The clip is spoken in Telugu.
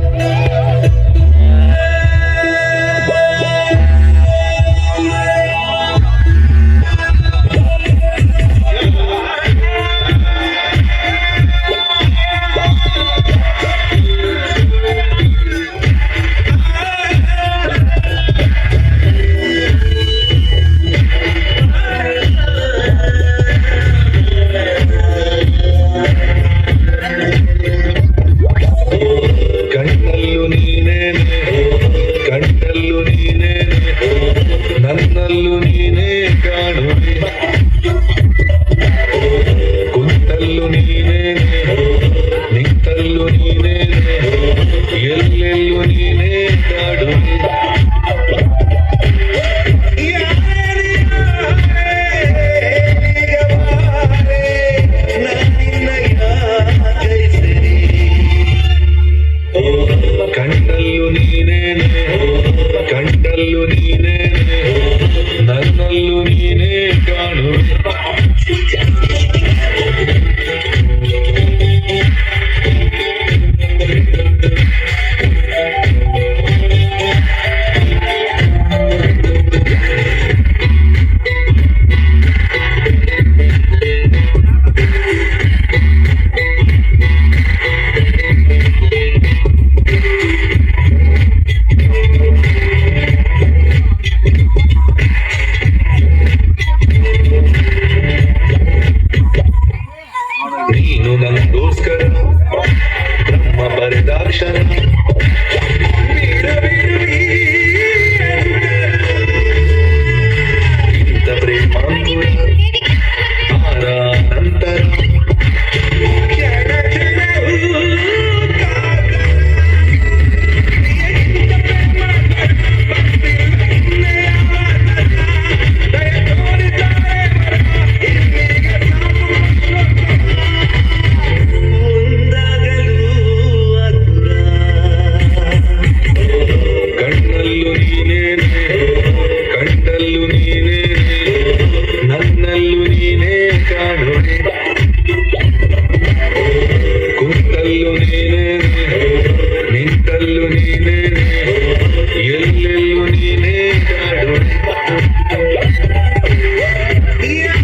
Yeah. గుంతల్లు నీనే నింతల్లు నీనే ఎల్లెల్లు నీనే నాడు కంటల్లు నీనే కంటల్లు నీనే কালো নীলে কালো Action Y